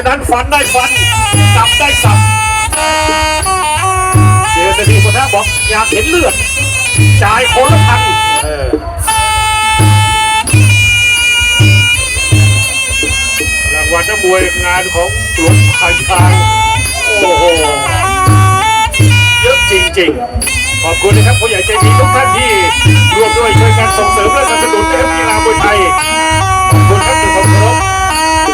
ฉะนั้นฟันได้ฟันสับได้สับเจสตีคนท่าบอกอยากเห็นเลือดจ่ายคนละพันเออรางวัลนักมวยงานของหลวงพายางโอ้โหเยอะจริงๆ ขอบคุณนะครับผู้ใหญ่ใจดีทุกท่านที่ร่วมด้วยช่วยกันส่งเสริมและสนับสนุนการกีฬามวยไทยขอบคุณครับทุกคนเคารพ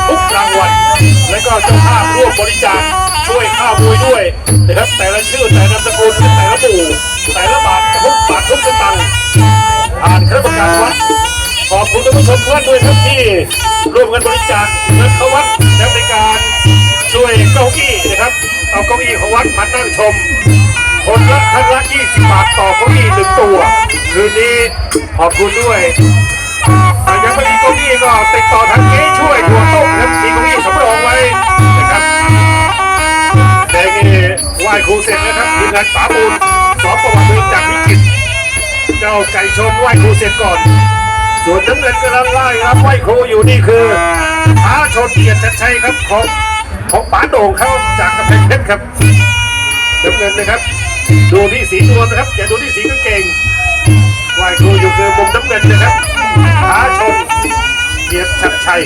ทุกรางวัล และก็เจ้าภาพร่วมบริจาคช่วยค่ามวยด้วยนะครับแต่ละชื่อแต่ละนามสกุลแต่ละหมู่แต่ละบาททุกบาททุกสตังค์ผ่านคณะกรรมการวัดขอบคุณท่านผู้ชมทุกท่านด้วยครับที่ร่วมกันบริจาคเงินเข้าวัดและในการช่วยเก้าอี้นะครับ เอาเก้าอี้ของวัดมานั่งชมคนละท่านละ20บาทต่อเก้าอี้หนึ่งตัว คืนนี้ขอบคุณด้วย ถ้ายังไม่มีเก้าอี้ก็ติดต่อทางเก๊ช่วยถั่วต้มครับมีเก้าอี้สำรองไว้นะครับแต่นี่ไหว้ครูเสร็จนะครับทีมงานป๋าบูลสอบประวัติเมืองจากพิจิตรเจ้าไก่ชนไหว้ครูเสร็จก่อน ส่วนน้ำเงินกำลังไล่รับไหวครูอยู่นี่คือท้าชนเกียรติชัยครับของของป๋าโด่งเขาจากกำแพงเพชรครับน้ำเงินนะครับ ดูที่สีนวลนะครับอย่าดูที่สีกางเกงไหวครูอยู่คือมุมน้ำเงินนะครับ ท้าชนเกียรติชัดชัย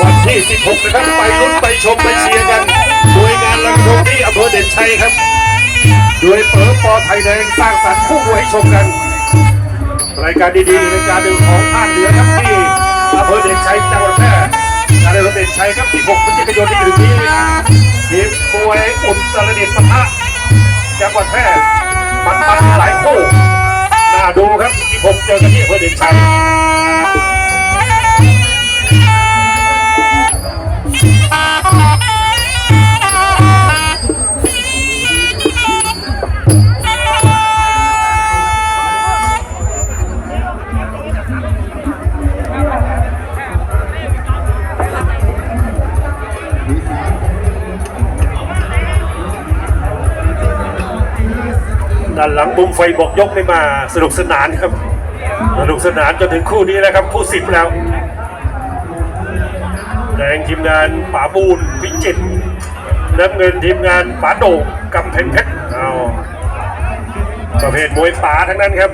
วันที่ 16 นะครับ ไปลุ้นไปชม ไปเชียร์กันโดยงานลำโพงที่อำเภอเด่นชัยครับ โดยเปิดปอไทยแดงสร้างสรรค์คู่มวยให้ชมกัน รายการดีๆรายการหนึ่งของภาคเหนือครับที่อำเภอเด่นชัยจังหวัดแพร่ อะไรเราเด่นชัยครับที่6พฤศจิกายนที่ถึงนี้ทีมมวยอุตระเด็ดปะทะจังหวัดแพร่ปันปันหลายคู่น่าดูครับที่6เจอกันที่อำเภอเด่นชัยอ่า ด้านหลังมุมไฟบอกยกให้มาสนุกสนานครับ สนุกสนานจนถึงคู่นี้แล้วครับคู่สิบแล้วแดงทีมงานป๋าบูนพิจิตรน้ำเงินทีมงานป๋าโด่งกำแพงเพชรเอาประเภทมวยป๋าทั้งนั้นครับ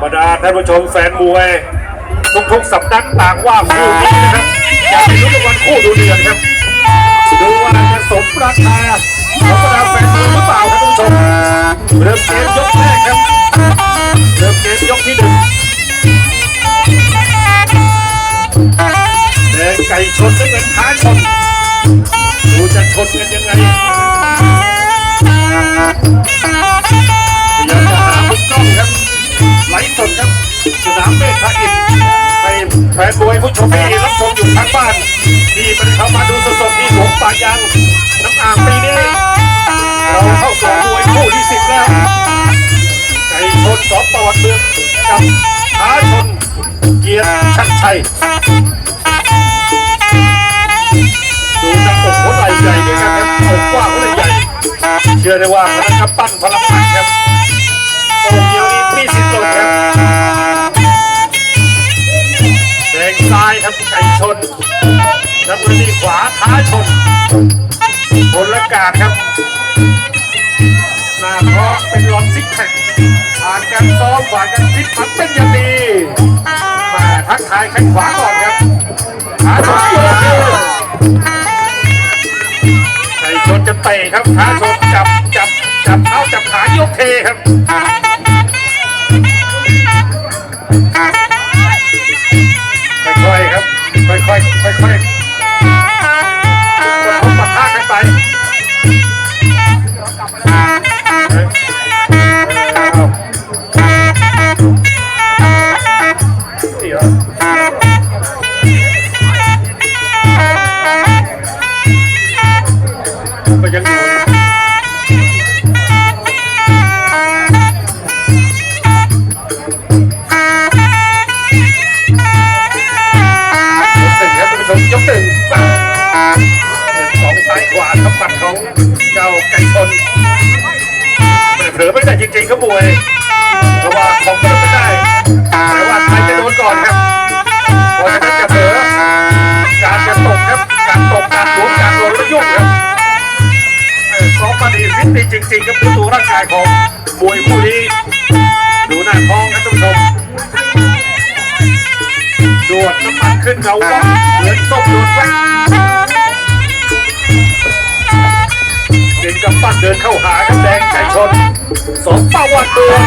บรรดาท่านผู้ชมแฟนมวย ทุกๆสัปดาห์ต่างว่าคู่นี้นะครับ มราคาของบรรดาแฟนมวยหรือเปล่าครับท่านผู้ชมเริ่มเกมยกแรกครับเริ่มเกมยกที่หนึ่งแดงไก่ชนด้วยเงินท้าชนดูจะชนกันยังไงพยายามจะหามุมกล้องครับไลฟ์สดครับสนามเมฆพระอินทร์ให้แฟนมวยผู้ชมที่รับชมอยู่ทางบ้านที่มันเข้ามาดูสดๆที่หลวงป่ายางางปีนี้เราเข้าสู่มวยคู่ที่สิบแล้วไก่ชนสองประวัติเมืองกับท้าชนเกียรติชัดชัยดูจากอกหัวไหล่ใหญ่ด้วยกันครับอกกว้างหัวไหล่ใหญ่เชื่อได้ว่าพลังกำปั้นพลังหมัดครับโอ้เดียวนี้มีสิทธิ์หล่นครับแดงซ้ายครับไก่ชนน้ำเงินนี่ขวาท้าชน บนละกาดครับหน้าท้องเป็นลอนซิกแพคผ่านการซ้อมผ่านการฟิตมันเป็นอย่างดีมาทักทายแข้งขวาก่อนครับขาชนโยกเลยไก่ชนจะเตะครับขาชนจับจับจับเท้าจับขายกเทครับค่อยๆครับค่อยๆค่อยๆ เจ้าไก่ชนไม่เผลอไม่ได้จริงๆครับมวยเพราะว่าของเผลอไม่ได้แต่ว่าใครจะโดนก่อนครับเพราะฉะนั้นจะ มาดีฟิตดีจริงๆครับดูตัวร่างกายของมวยคู่นี้ ดูหน้าท้องครับท่านผู้ชมดวดน้ำมันขึ้นเงาวับเหมือนต้มโดนแว้เดินกำปั้นเดินเข้าหาครับแดงใจชนสองเป้าวันดวง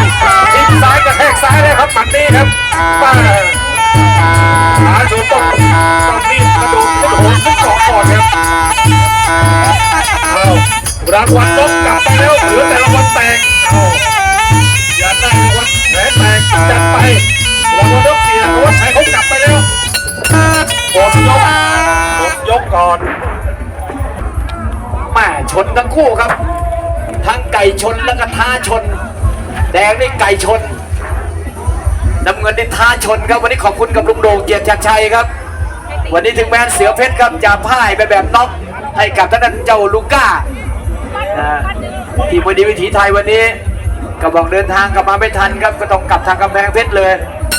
ทิ้งซ้ายกระแทกซ้ายเลยครับหมัดนี้ครับป้าหาชนต้องต้องรีบกระโดดกระโดดขึ้นเกาะก่อนครับเอา รางวัลลบกลับไปแล้วเหลือแต่รางวัลแตกเอาอยาได้รางวัลแหวนแตกจัดไปรางวัลนกเสียเพราะว่าใช้เขากลับไปแล้วหมดยกหมดยกก่อนแม่ชนทั้งคู่ครับ ทั้งไก่ชนแล้วก็ท้าชน แดงนี่ไก่ชนน้ำเงินนี่ท้าชนครับวันนี้ขอบคุณกับลุงโด่งเกียรติชัยครับ วันนี้ถึงแม้เสือเพชรครับจะพ่ายไปแบบน็อกให้กับท่านเจ้าลูก้า นะทีมวันนี้วิถีไทยวันนี้ก็บอกเดินทางกลับมาไม่ทันครับก็ต้องกลับทางกำแพงเพชรเลย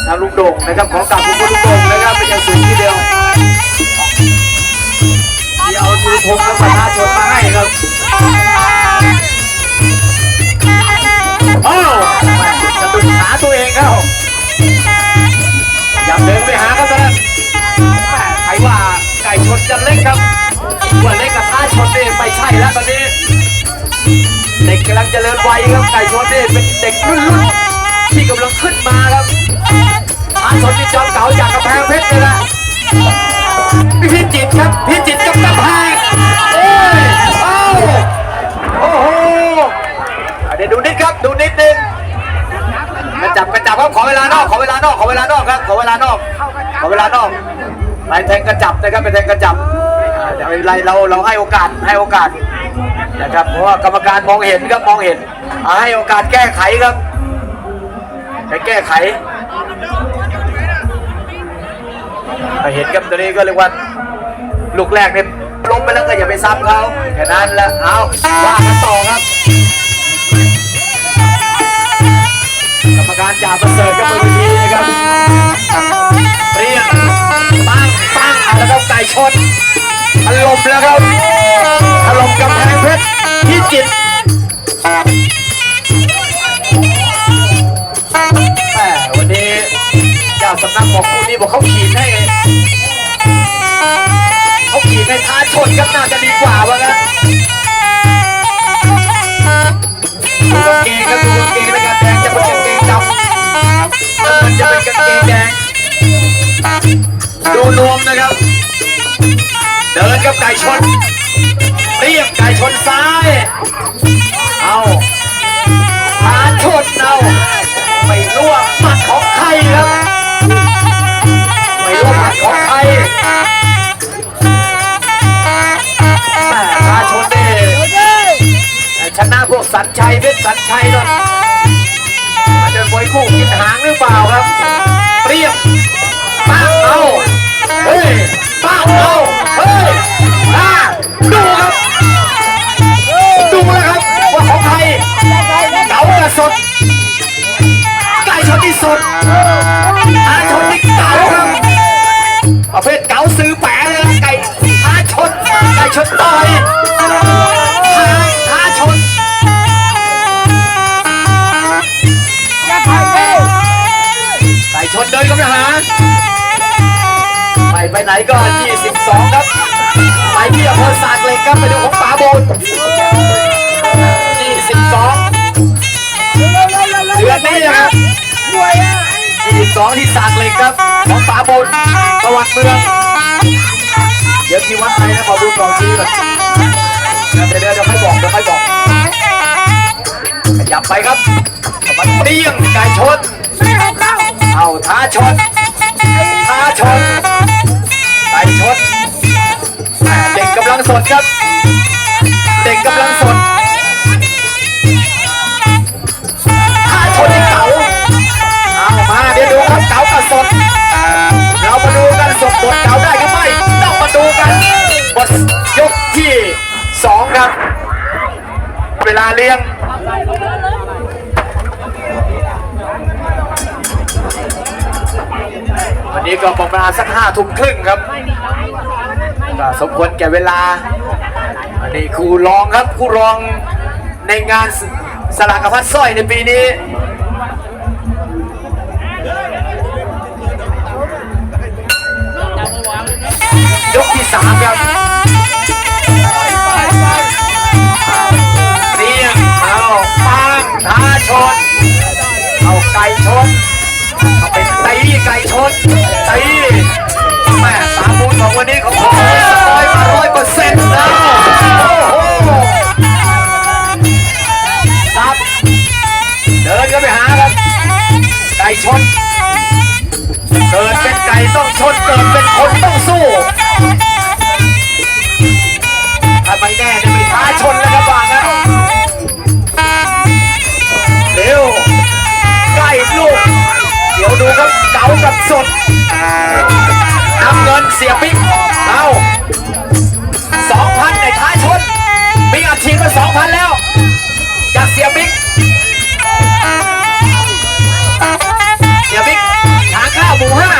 ทางลุงโด่งนะครับของกลับขอบคุณลุงโด่งนะครับเป็นอย่างสูงทีเดียวที่เอาถือธงและประชาชนมาให้ครับอ้จะดุดขาตัวเองเข้าอย่าเดินไปหาครับตอนนั้นแม่ใครว่าไก่ชนจะเล็กครับว่าเล็กกับท้าชนนี่ไม่ใช่แล้วตอนนี้ กำลังเจริญวัยครับไก่ชนนี่เป็นเด็กรุ่นรุ่นที่กำลังขึ้นมาครับท้าชนที่จอมเก่าจากกำแพงเพชรเลยละพิจิตครับพิจิตกับกำแพงโอ้ยเอ้าโอ้โหเดี๋ยวดูนิดครับดูนิดนึงกระจับกระจับครับขอเวลานอกขอเวลานอกขอเวลานอกครับขอเวลานอกขอเวลานอกไปแทงกระจับนะครับไปแทงกระจับอ่าแต่ไม่เป็นไรเราเราให้โอกาสให้โอกาส นะครับ เพราะว่ากรรมการมองเห็นครับมองเห็นอ่าให้โอกาสแก้ไขครับไปแก้ไขอ่าเห็นครับตัวนี้ก็เรียกว่าลูกแรกเนี่ยล้มไปแล้วก็อย่าไปซ้ำเขาแค่นั้นแหละเอาว่ากันต่อครับกรรมการจ่าประเสริฐก็บนเวทีนะครับเรียกปังปังแล้วก็ไก่ชน ถล่มแล้วครับถล่มกำแพงเพชรพิจิตรแม่วันนี้เจ้าสำนักบอกคู่นี้บอกเขาขีดให้เขาขีดให้ท้าชนครับน่าจะดีกว่าว่างั้นดูกางเกงครับดูกางเกงแล้วกันแดงจะเป็นกางเกงดำน้ำเงินจะเป็นกางเกงแดงดูนวมนะ ครับเดินกับไก่ชนเรียบไก่ชนซ้าย เอาหาชนเอาไม่รู้ว่าหมัดของใครครับ ไม่รู้ว่าหมัดของใครแม่หาชนเด้ชนะพวกสันชัยเพชรสันชัยเนาะอาจจะมวยคู่กินหางหรือเปล่าครับเปรียงป้าเอาเฮ้ย เอาเฮ้ยอ่าดูครับ ดูเลยครับว่าของใครเก๋ากับสดไก่ชนที่สดอาชนที่เก๋าครับประเภทเก๋าซื้อแปะเลยนะไก่อาชนไก่ชนต่อย ไปไปไหนก็22ครับ ไปที่อำเภอสากเหล็กครับไปดูของป๋าโบน22เดือนนี้นะครับ22ที่สากเหล็กครับ ของป๋าโบนประวัติเมืองเดี๋ยวที่วัดไหนนะขอดูกล่องชื่อก่อนเดี๋ยวเดี๋ยวเดี๋ยวค่อยบอกเดี๋ยวค่อยบอกขยับไปครับมันเตี้ยงไก่ชน ดครับ เด็กกำลังสดท้าชนเก๋าเอามาเดี๋ยวดูครับเก๋ากับสด เรามาดูกันสดบทเก๋าได้หรือไม่ต้องมาดูกันบทยกที่สองครับ เวลาเลี้ยงวันนี้ก็ประมาณสักห้าทุ่มครึ่งครับ ก็สมควรแก่เวลาอันนี้ครูรองครับครูรองในงานสลากพัดสร้อยในปีนี้ยกที่สามครับเรียงเอาปังท้าชน เอาไก่ชน เอาไปตีไก่ชนตี แม่สามมูของวันนี้ของผมร้อยมาร้อยเปอร์เซ็นต์แล้วโอ้โหครับเดินก็ไปหาครับไก่ชนเกิดเป็นไก่ต้องชนเกิดเป็นคนต้องสู้ถ้าไม่แน่จะไปท้าชนแล้วครับบางนะเร็วใกล้ลูกเดี๋ยวดูครับเก๋ากับสด นำเงินเสียปิ๊กเอาสองพันในท้ายชนมีอัดฉีดมาสองพันแล้ว จากเสียปิ๊กเสียบิ๊กหาข้าวหมูห้า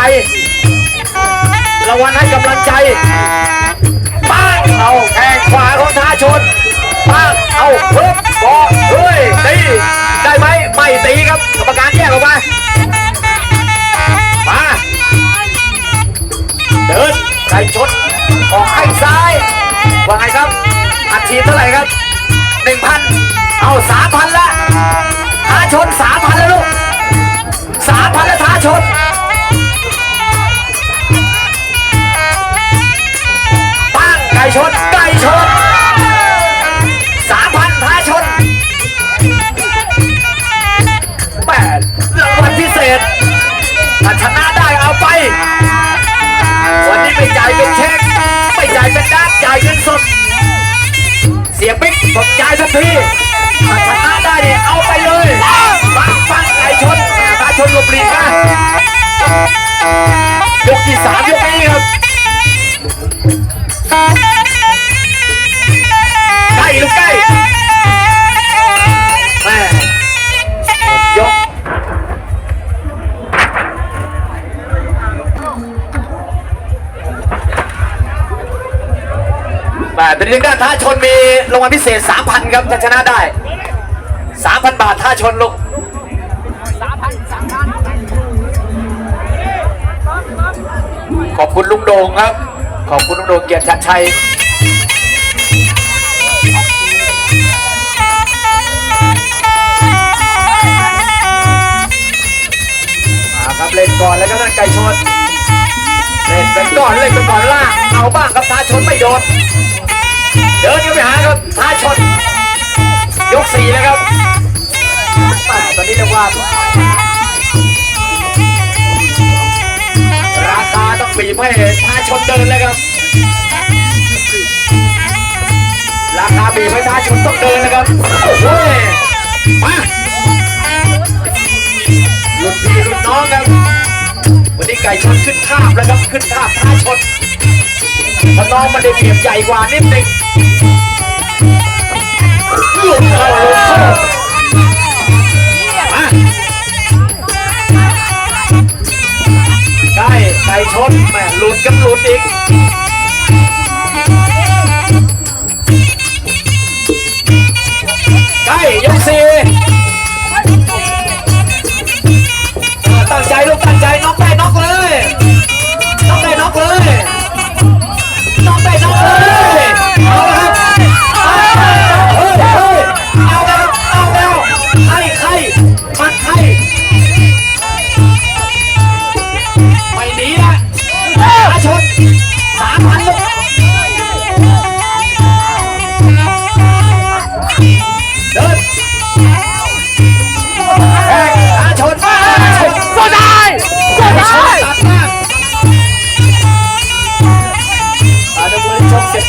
ใจรางวัลให้กำลังใจป้างเอาแข้งขวาของท้าชนป้างเอาเพิ่มบอเฮ้ยตีได้ไหมไม่ตีครับกรรมการแยกออกมามาเดินไก่ชนออกให้ซ้ายว่าไงครับอัดฉีดเท่าไหร่ครับหนึ่งพันเอาสามพันละท้าชนสามพันแล้วลูกสามพันแล้วท้าชนายเป็นเช็คไม่จ่ายเป็นดักจ่ายเงินสด เสียบิ๊กผมจ่ายทันทีถ้าชนะได้เนี่ยเอาไปเลยฟังปังไก่ชนท้าชนลบหลีกนะยกที่สามยกนี้ครับ แม่เป็นเรื่องด้านท้าชนมีรางวัลพิเศษ 3,000 ครับถ้าชนะได้ 3,000 บาทท้าชนลูกขอบคุณลุงโด่งครับ ขอบคุณลุงโด่งเกียรติชัดชัยมาครับเล่นก่อนแล้วก็นั่นไก่ชนเล่นเป็นก่อนเล่นเป็นก่อนล่าเอาบ้างครับท้าชนไม่โดน เดินกันไปหาครับท้าชนยกสี่แล้วครับแม่ตอนนี้เรียกว่า ราคาต้องบีบให้ท้าชนเดินเลยครับ ราคาบีบให้ท้าชนต้องเดินนะครับโอ้โหมารุ่นพี่รุ่นน้องครับวันนี้ไก่ชนขึ้นทาบแล้วครับขึ้นทาบท้าชน ถ้าน้องมันได้เปรียบใหญ่กว่านิดนึงหลุดเข้าลงเข้ามาใกล้ไก่ชนแม่หลุดกันหลุดอีกมย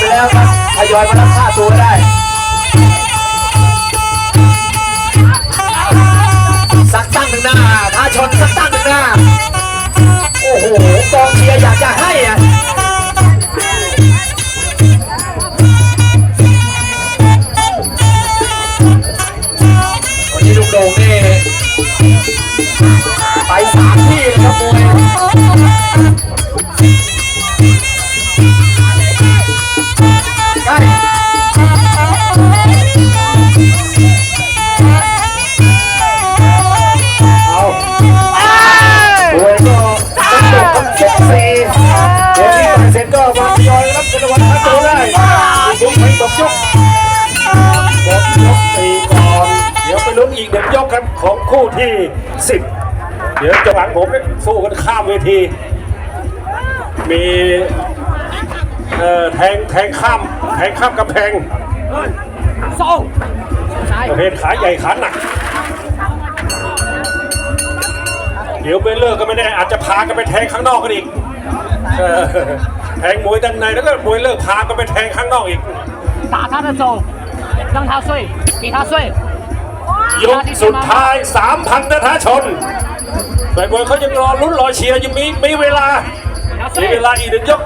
อยมารับค่าตัวได้ สักตั้งหนึ่งหน้าท้าชนสักตั้งหนึ่งหน้า โอ้โหกองเชียร์อยากจะให้อะสู้กันข้ามเวที มีเอ่อแทงแทงข้ามแทงข้ามกำแพงประเภทขาใหญ่ขาหนัก เดี๋ยวเบลเลอร์ก็ไม่แน่อาจจะพากันไปแทงข้างนอกกันอีกเออแทงมวยด้านในแล้วก็มวยเลิกพากันไปแทงข้างนอกอีก 打他的走，让他睡，给他睡。 ยกสุดท้าย 3,000นะท้าชน แฟนบอลเขายังรอลุ้นรอเชียร์ยังมีมีเวลา มีเวลาอีกหนึ่งยก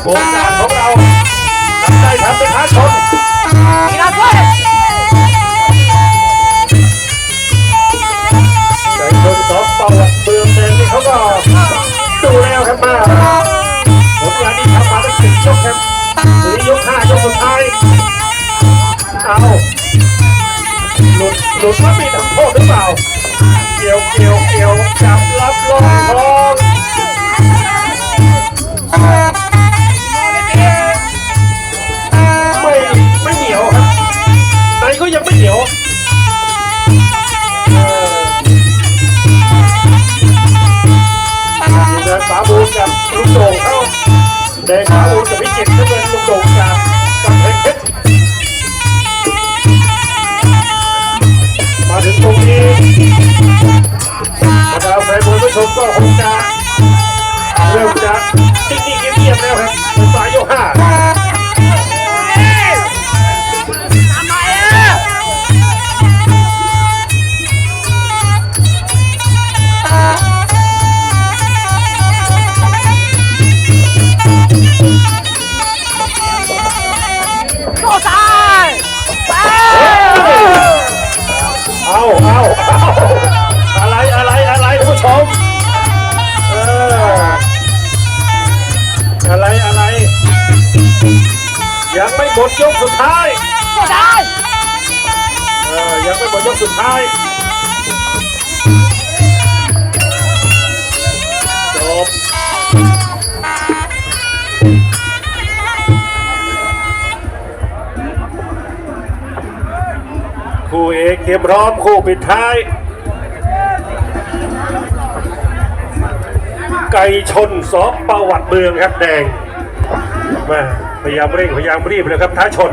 โครงการของเราทำใจทำเป็นท้าชนแต่คนสองเป่าเบืองเองนี่เขาก็ดูแล้วครับมาผลงานนี้ทำมาตั้งสิบยกครัหรือยกห้ายกสุทยเอาหลุดหลุดว่ามีทำโทษหรือเปล่า กี่ยวเกี่ยวเกี่ยวจับรับลงทองไม่ไม่เหนียวครับไหนก็ยังไม่เหนียวเออนี่นะฝาบูกับลูกโด่งเข้าแดงฝาบูกับพิจิตร บรรดาแฟนบอลผู้ชมก็คงจะเริ่มจะนิ่งๆเงียบๆแล้วครับ ยังไม่หมดยกสุดท้าย坐下。เออยังไม่หมดยกสุดท้ายจบคู่เอกเตรียมพร้อมคู่ปิดท้าย ไก่ชนสอบประวัติเมืองครับแดงมา พยายามเร่งพยายามรีบเลยครับท้าชน